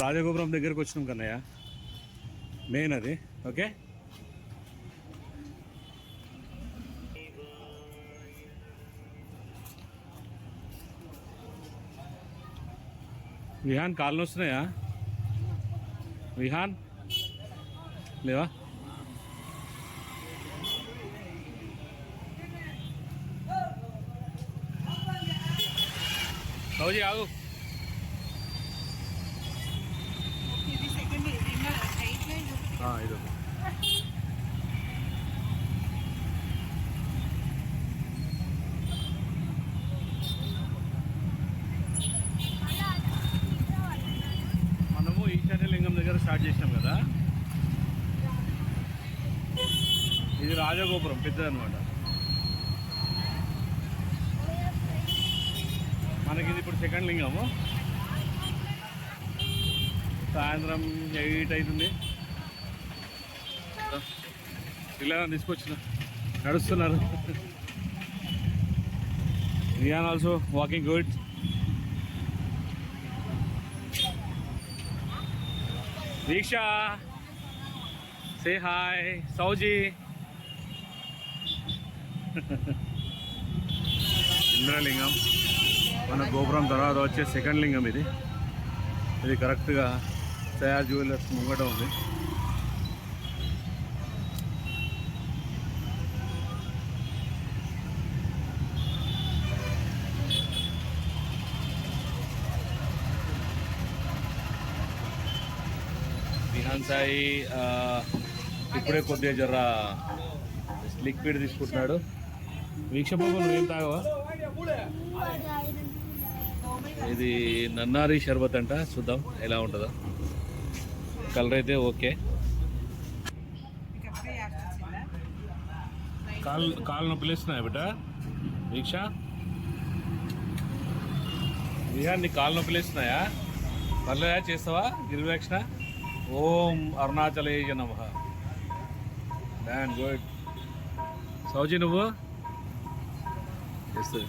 రాజగోపురం దగ్గరకు వచ్చినాం కన్నయ్య. మెయిన్ అది ఓకే విహాన్ కాళ్ళు వస్తున్నాయా విహాన్? లేవా? ఆగు ఆ, ఇది. మనము ఈశాన్య లింగం దగ్గర స్టార్ట్ చేసినాం కదా? ఇది రాజగోపురం పెద్దది అనమాట మనకి ఇది ఇప్పుడు సెకండ్ లింగము సాయంత్రం ఎయిట్ అవుతుంది. పిల్లలను తీసుకొచ్చిన. నడుస్తున్నారు. Riyan also walking good Deeksha. Say hi Souji Indralingam. మన గోపురం తర్వాత వచ్చే సెకండ్ లింగం ఇది. ఇది కరెక్ట్గా తయారు జ్యువెలర్స్ ముంగట ఉంది. విహాన్ సాయి ఇప్పుడే కొద్దిగా జర లిక్విడ్ తీసుకుంటున్నాడు. వీక్షబాబు నువ్వేం తాగవా? ఇది నన్నారి షర్బత్ అంట. చూద్దాం ఎలా ఉంటుందో. కలర్ అయితే ఓకే. కాలు కాళ్ళు నొప్పి లేస్తున్నాయి బిడ్డ? దీక్ష? విహాన్ నీ కాలు నొప్పి లేస్తున్నాయా పర్లేదా? చేస్తావా? గిరివేక్షణ ఓం అరుణాచలేయ నమ. డాన్ గుడ్ సౌజీ నువ్వు? చేస్తుంది.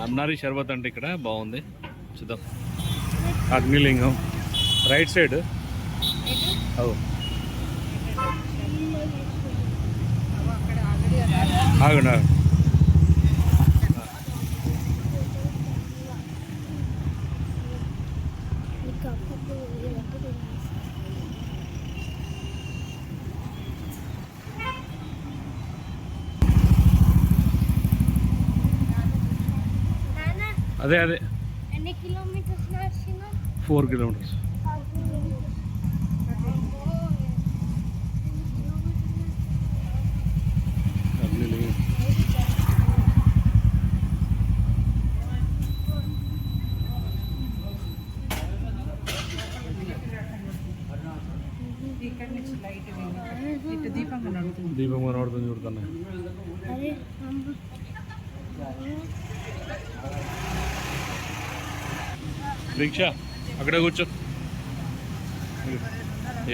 నన్నారి షర్బత్ అంటే ఇక్కడ బాగుంది. చూద్దాం. అగ్నిలింగం. Right side. అవు. ఆగండి అదే అదే. ఎన్ని కిలోమీటర్స్ ఫోర్ కిలోమీటర్స్. దీక్ష అక్కడే కూర్చో.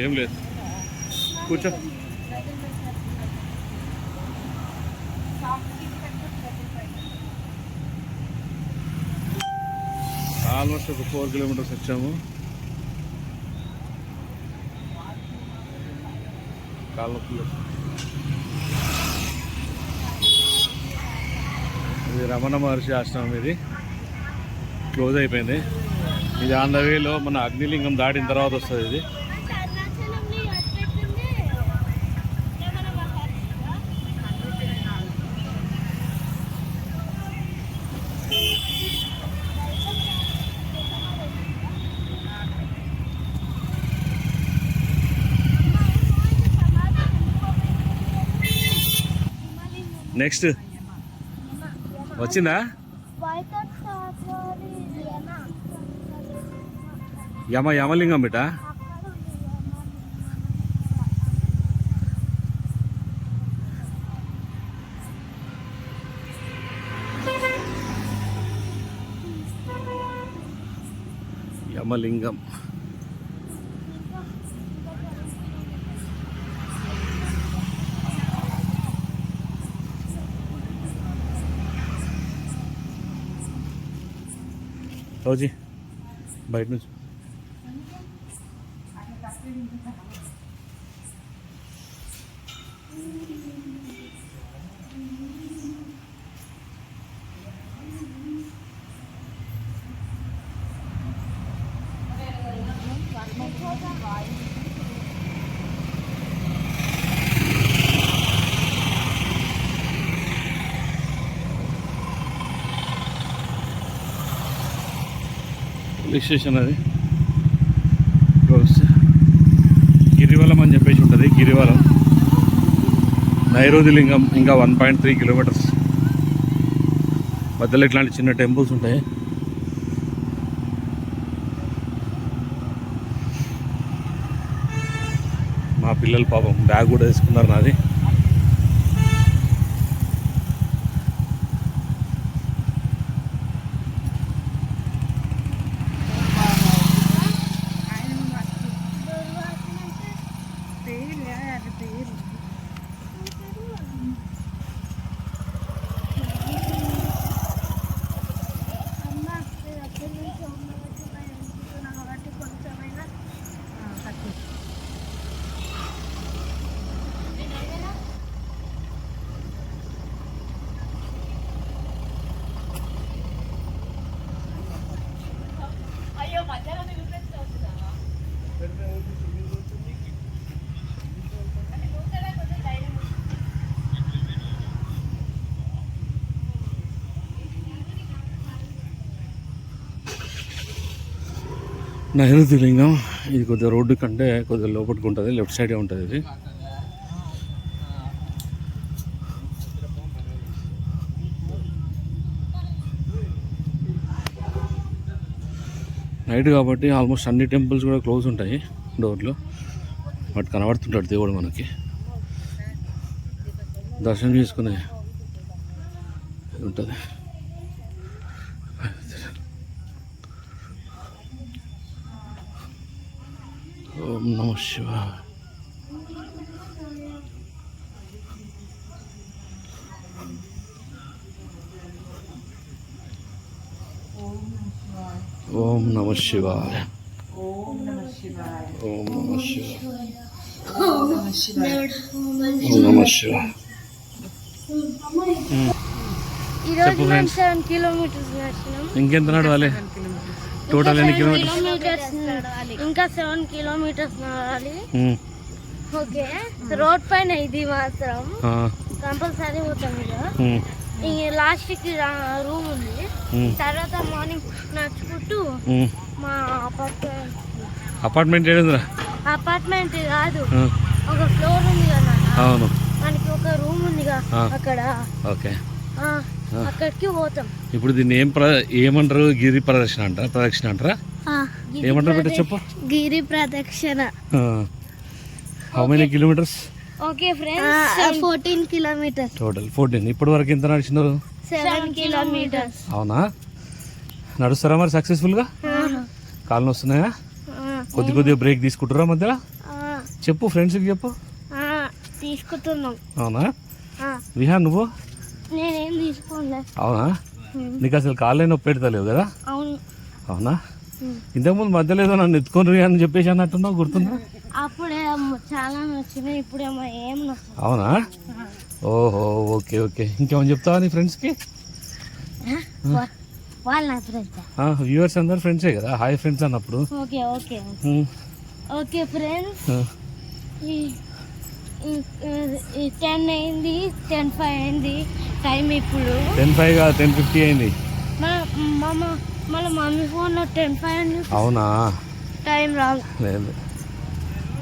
ఏం లేదు. కూర్చో. ఆల్మోస్ట్ ఒక ఫోర్ కిలోమీటర్స్ వచ్చాము. కాళ్ళ ఇది రమణ మహర్షి ఆశ్రమం ఇది. క్లోజ్ అయిపోయింది. ఇది ఆన్ ద వేలో మన అగ్నిలింగం దాటిన తర్వాత వస్తుంది ఇది. నెక్స్ట్ వచ్చిందా? యమ యమలింగం బిట యమలింగం. రోజీ బయట నుంచి పోలీస్ స్టేషన్ అది గిరివలం అని చెప్పేసి ఉంటుంది గిరివలం. నైరోది లింగం ఇంకా వన్ పాయింట్ త్రీ కిలోమీటర్స్ మధ్యలో ఇట్లాంటి చిన్న టెంపుల్స్ ఉంటాయి. మా పిల్లలు పాపం బ్యాగ్ కూడా వేసుకున్నారు నాది అమ్మ నేను అప్పటి నుంచి అమ్మ వచ్చి భయం అనుకుంటున్నా కాబట్టి కొంచెమైనా నైరుతి లింగం ఇది కొద్దిగా రోడ్డు కంటే కొద్దిగా లోపలికి ఉంటుంది లెఫ్ట్ సైడే ఉంటుంది ఇది. నైట్ కాబట్టి ఆల్మోస్ట్ అన్ని టెంపుల్స్ కూడా క్లోజ్ ఉంటాయి డోర్లు బట్ కనబడుతుంటాడు దేవుడు మనకి. దర్శనం చేసుకునే ఉంటుంది. ఓం నమ శివాయ ఓం నమ శివాయ ఓం నమ శివాయ ఓం నమ శివాయ ఓం నమ శివాయ ఓం నమ శివాయ ఈరోజు చెప్పు మేము friends. సెవెన్ కిలోమీటర్స్ నడిచినాం ఇంకెంత నడవాలి టోటల్ ఎన్ని కిలోమీటర్స్? ఇంకా సెవెన్ కిలోమీటర్స్ నడవాలి. ఓకే. రోడ్ పైన ఇది మాత్రం కంపల్సరీ పోతాం ఇక ఉమ్, లాస్ట్కి రూమ్ ఉంది. తర్వాత మార్నింగ్ నడుచుకుంటూ. మా అపార్ట్మెంట్ అపార్ట్మెంట్ అపార్ట్మెంట్ కాదు. ఒక ఫ్లోర్ ఉంది కదా అవును. మనకి ఒక రూమ్ ఉందిగా. అక్కడ. ఓకే. అక్కడికి పోతాం. ఇప్పుడు దీన్ని ఏం ప్ర ఏమంటారు? గిరి ప్రదర్శన అంటారా? ప్రదక్షిణ అంటారా? ఏమంటారు బిడ్డ చెప్పు. గిరి ప్రదక్షిణ. How many kilometres okay friends fourteen kilometres total fourteen ఇప్పటి వరకు ఎంత నడిచినారు సెవెన్ కిలోమీటర్స్ అవునా? నడుస్తారా మరి సక్సెస్ఫుల్గా కాళ్ళు వస్తున్నాయా కొద్ది కొద్దిగా బ్రేక్ తీసుకుంటారా మధ్యలో? చెప్పు ఫ్రెండ్స్కి చెప్పు. తీసుకుంటున్నాం. అవునా? విహా నువ్వు? నేనేం తీసుకోలే. అవునా? నీకు అసలు కాళ్ళే నొప్పి పెడతలేవు కదా? అవును. అవునా. ఇంతకుముందు మధ్యలో ఏదో నన్ను ఎత్తుకొని అని చెప్పేసి అన్నట్టున్నావు గుర్తుందా? అప్పుడే చాలా నచ్చినాయి ఇప్పుడేమో ఏం నచ్చదు అవునా? ఓహో ఓకే ఓకే. ఇంకేమైనా చెప్తావా నీ ఫ్రెండ్స్కి? వాళ్ళ నా ఫ్రెండ్స్? వ్యూవర్స్ అందరు ఫ్రెండ్సే కదా? హాయ్ ఫ్రెండ్స్ అన్నప్పుడు. Okay okay. Okay friends. Ten అయింది టెన్ ఫైవ్ అయింది. టైం ఇప్పుడు. టెన్ ఫైవ్ కాదు టెన్ ఫిఫ్టీ అయింది. మన మమ్మ ఫోన్లో టెన్ ఫైవ్ అని అవునా? టైం రాదు. లేదు.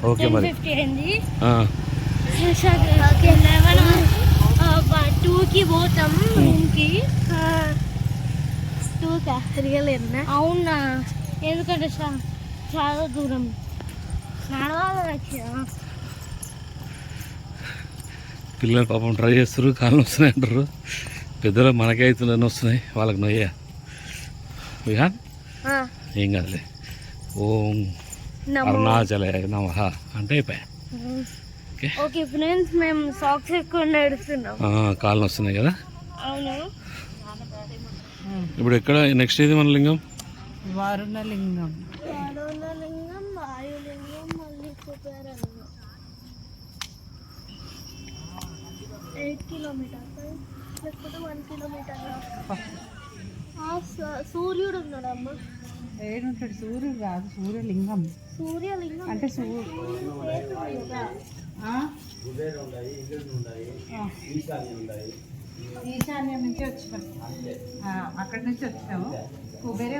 ఓకే మరి. ఫిఫ్టీ అయింది. టూకి పోతాం రూమ్కి. టూకా? రియల్ అవునా? ఎందుకంటే చాలా దూరం. నడవాలి వచ్చా పిల్లలు పాపం ట్రై చేస్తారు కాళ్ళు వస్తున్నాయి అంటారు పెద్దలు మనకే అవుతుందని వస్తున్నాయి వాళ్ళకి నొయ్యా. విహాన్ ఏం కాదులే. ఓం అరుణాచల నమః. అంటే అయిపోయా? ఓకే. ఓకే ఫ్రెండ్స్ మేము సాక్స్ ఎక్కువ నడుస్తున్నాం కాళ్ళు వస్తున్నాయి కదా? అవును. ఇప్పుడు ఎక్కడ నెక్స్ట్ ఏది మన లింగం? వరుణలింగం వాయులింగం మళ్ళీ కుబేరలింగం ఎయిట్ కిలోమీటర్స్ లేకపోతే వన్ కిలోమీటర్ సూర్యుడు ఉన్నాడమ్మ ఏడుంటాడు సూర్యుడు కాదు సూర్యలింగం సూర్యలింగం అంటే సూ ఆ? ఆ. ఈశాన్యం నుంచి వచ్చినాం ఆ, అక్కడి నుంచి వచ్చినాము కుబేరే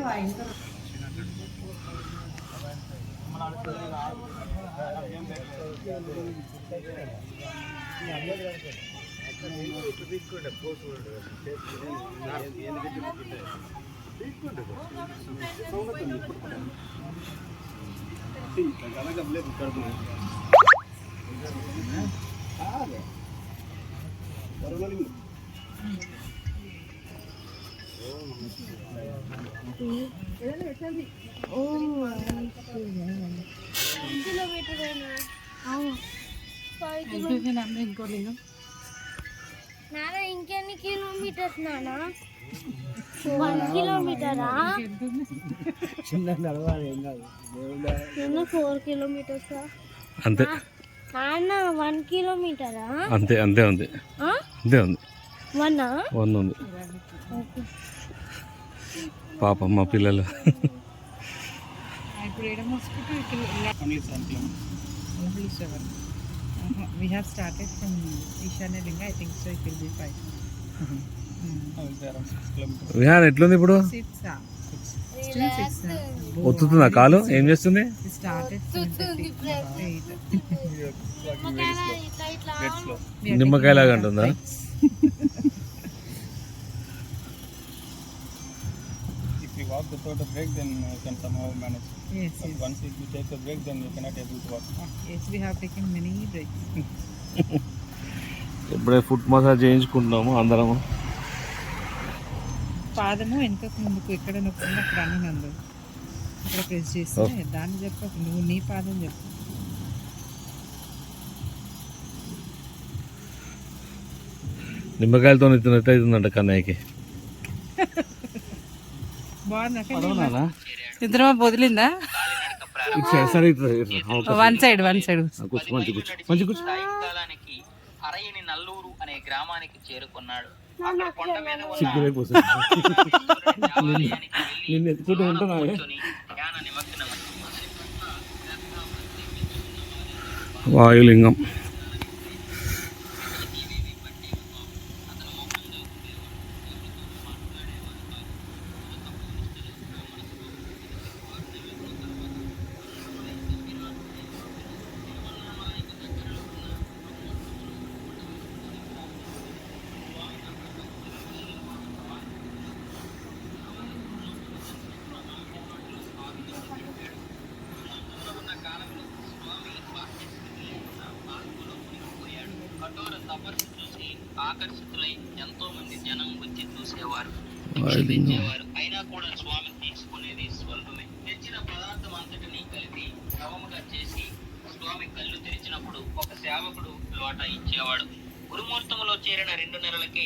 వాయింతో కిలోమీటర్ ఫైవ్ ఇంకో లింగం నాన్న ఇంకెన్ని కిలోమీటర్స్ నాన్న వన్ కిలోమీటరా? నిన్న ఫోర్ కిలోమీటర్స్? అంతే. నాన్న వన్ కిలోమీటరా? అంతే అంతే ఉంది. అంతే ఉంది. వన్ వన్ ఉంది. పాపం మా పిల్లలు. ఇప్పుడు ఏడ మోసుకుంటూ ఇక్కడ only seven we have started from Eesanya Linga I Vihaan ఎట్లుంది ఇప్పుడు ఒత్తుతుందా కాలు ఏం చేస్తుంది నిమ్మకాయలాగా అంటుందా If you walk without a brake, then you can somehow manage. Yes, But yes. once if you take a brake, then you cannot able to walk. Yes, we have taken many breaks. ఇప్పుడే foot massage చేయించుకుంటున్నాము అందరము. పాదము వెనుకకు ముందుకు ఎక్కడ నొక్కింది అక్కడ అన్ని నందు. ఇక్కడ ప్రెస్ చేస్తే దాన్ని చెప్పకు నువ్వు నీ పాదం చెప్పు. నిమ్మకాయలతో తిన్నట్టు అవుతుందంట కన్నయ్యకి. బాగుందా ఇద్దరమా వదిలిందా వన్ సైడ్ వన్ సైడ్ మంచి కూర్చో మంచి కూర్చో. అరయని నల్లూరు అనే గ్రామానికి చేరుకున్నాడు. అక్కడ కొండ మీద ఉన్న తపస్సు చూసి ఆకర్షితులై ఎంతో మంది జనం వచ్చి చూసేవారు తెచ్చేవారు అయినా కూడా స్వామి తీసుకునేది స్వల్పమే తెచ్చిన పదార్థం అంతటిని కలిపి ద్రవముగా చేసి స్వామి కళ్ళు తెరిచినప్పుడు ఒక సేవకుడు లోట ఇచ్చేవాడు. గురుముహూర్తంలో చేరిన రెండు నెలలకి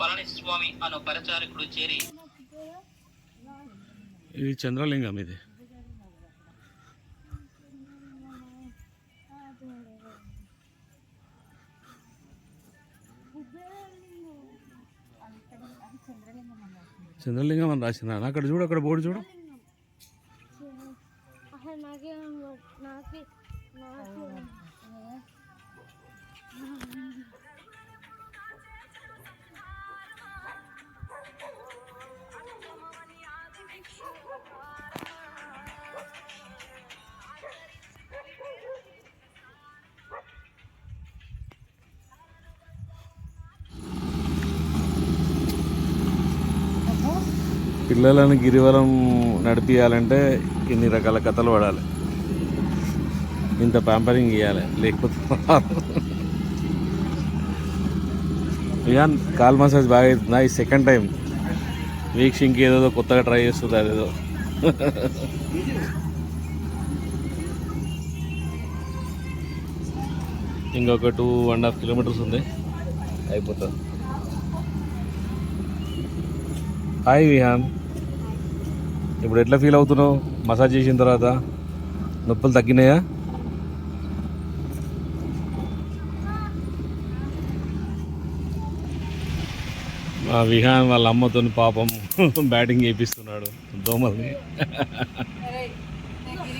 పళని స్వామి అను పరిచారకుడు చేరి ఇది చంద్రలింగం ఇది. చంద్రలింగం అని రాసిన అక్కడ చూడు అక్కడ బోర్డు చూడు అసలు నాకే పిల్లలను గిరివలం నడిపియాలంటే ఇన్ని రకాల కథలు పడాలి. ఇంత ప్యాంపరింగ్ ఇవ్వాలి లేకపోతే ఇయాన్ కాల్ మసాజ్ బాగా అవుతుందా? ఈ సెకండ్ టైం వీక్ష ఇంకేదో కొత్తగా ట్రై చేస్తుంది అదేదో ఇంకొక టూ వన్ హాఫ్ కిలోమీటర్స్ ఉంది. అయిపోతుంది. హాయ్ విహాన్ ఇప్పుడు ఎట్లా ఫీల్ అవుతున్నావు? మసాజ్ చేసిన తర్వాత నొప్పులు తగ్గినాయా? మా విహాన్ వాళ్ళ అమ్మతో పాపం బ్యాటింగ్ చేపిస్తున్నాడు దోమల్ని. చేసుకుంటా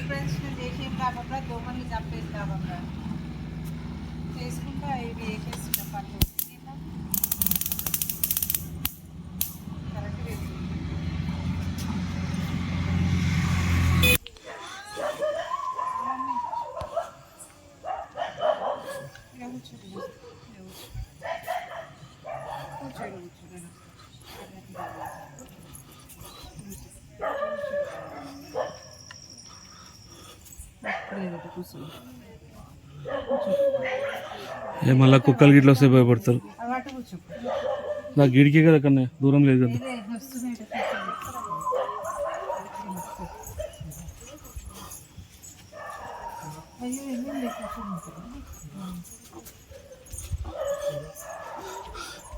ప్రదక్షిణ చేసేం కాబట్టి దోమల్ని చంపేసి కాబట్టి చేసుకుంటా ఇవి వేసేస్తున్నా పళ్ళు కరెక్ట్ వేస్తుంది ఇలా కూర్చోండి. ఇలా కూర్చో. కూర్చోండి, కూర్చోండి. లేదు కూర్చోండి ఏ మళ్ళీ కుక్కలు గిట్ల వస్తే భయపడతారు. నా గిడికే కదా కన్నా దూరం లేదు కదా.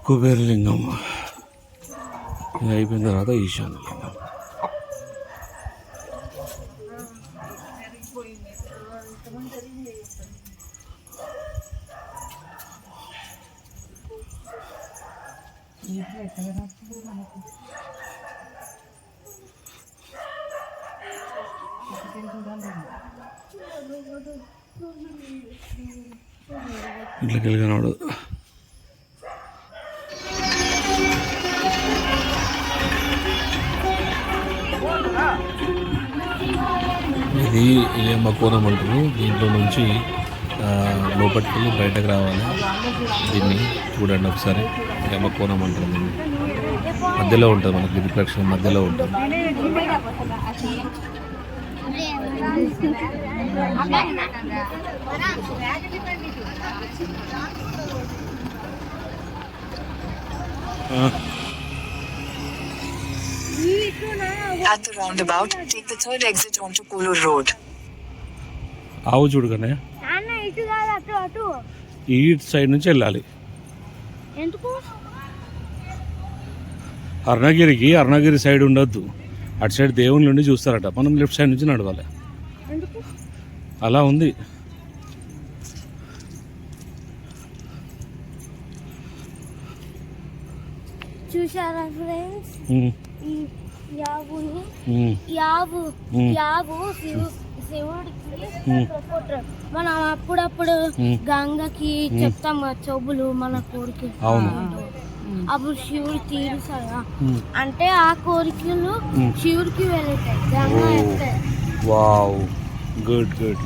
కుబేరలింగం అయిపోయిన తర్వాత ఈశాన్యలింగం ఇంట్లో ఎక్కడ రాస్తుంది మనకు చికెన్ చూడాలి ఇంట్లోకి వెళ్ళి కనబడదు ఇది ఏమ కోణం అంటారు దీంట్లో నుంచి లోపలికి వెళ్ళి బయటకు రావాలి. దీన్ని చూడండి ఒకసారి. ఏమ కోణం అంటారు మధ్యలో ఉంటుంది మనకి గిరి మధ్యలో ఉంటుంది. At the roundabout, take the third exit onto Kolur Road. ఆవు చూడు కన్నయ్య నాన్న ఇటు కాదు అటు అటు. ఈ సైడ్ నుంచి వెళ్ళాలి. ఎందుకు? అరుణగిరికి అరుణగిరి సైడ్ ఉండొద్దు. అటు సైడ్ దేవుని నుండి చూస్తారట. మనం లెఫ్ట్ సైడ్ నుంచి నడవాలి. అలా ఉంది. చూసారా ఫ్రెండ్స్? యావుని యావు. యావు శివుడికి మనం అప్పుడప్పుడు. గంగకి చెప్తాం చెవులు మన కోరిక. అప్పుడు శివుడు తీరుస్తాడు ఉమ్. అంటే ఆ కోరికలు. శివుడికి వెళ్తాయి గంగ వావ్. గుడ్ గుడ్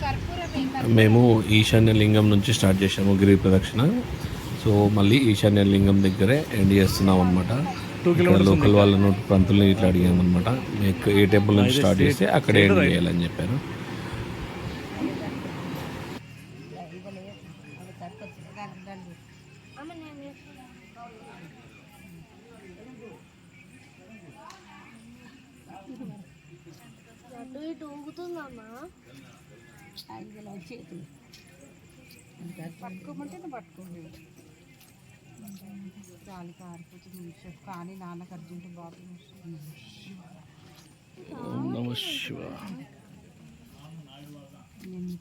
కర్పూరం దగ్గర మేము ఈశాన్య లింగం నుంచి స్టార్ట్ చేసాము గిరి ప్రదక్షిణ. సో మళ్ళీ ఈశాన్య లింగం దగ్గరే ఎండ్ చేస్తున్నాం అనమాట లోకల్ వాళ్ళను పంతుల్ని ఇట్లా అడిగాము అనమాట మీకు ఏ టెంపుల్ నుంచి స్టార్ట్ చేస్తే అక్కడే ఎండ్ చేయాలని చెప్పారు. కాలి కారిపోతుంది కానీ నాన్నకు అర్జెంట్ బాత్రూమ్ నేను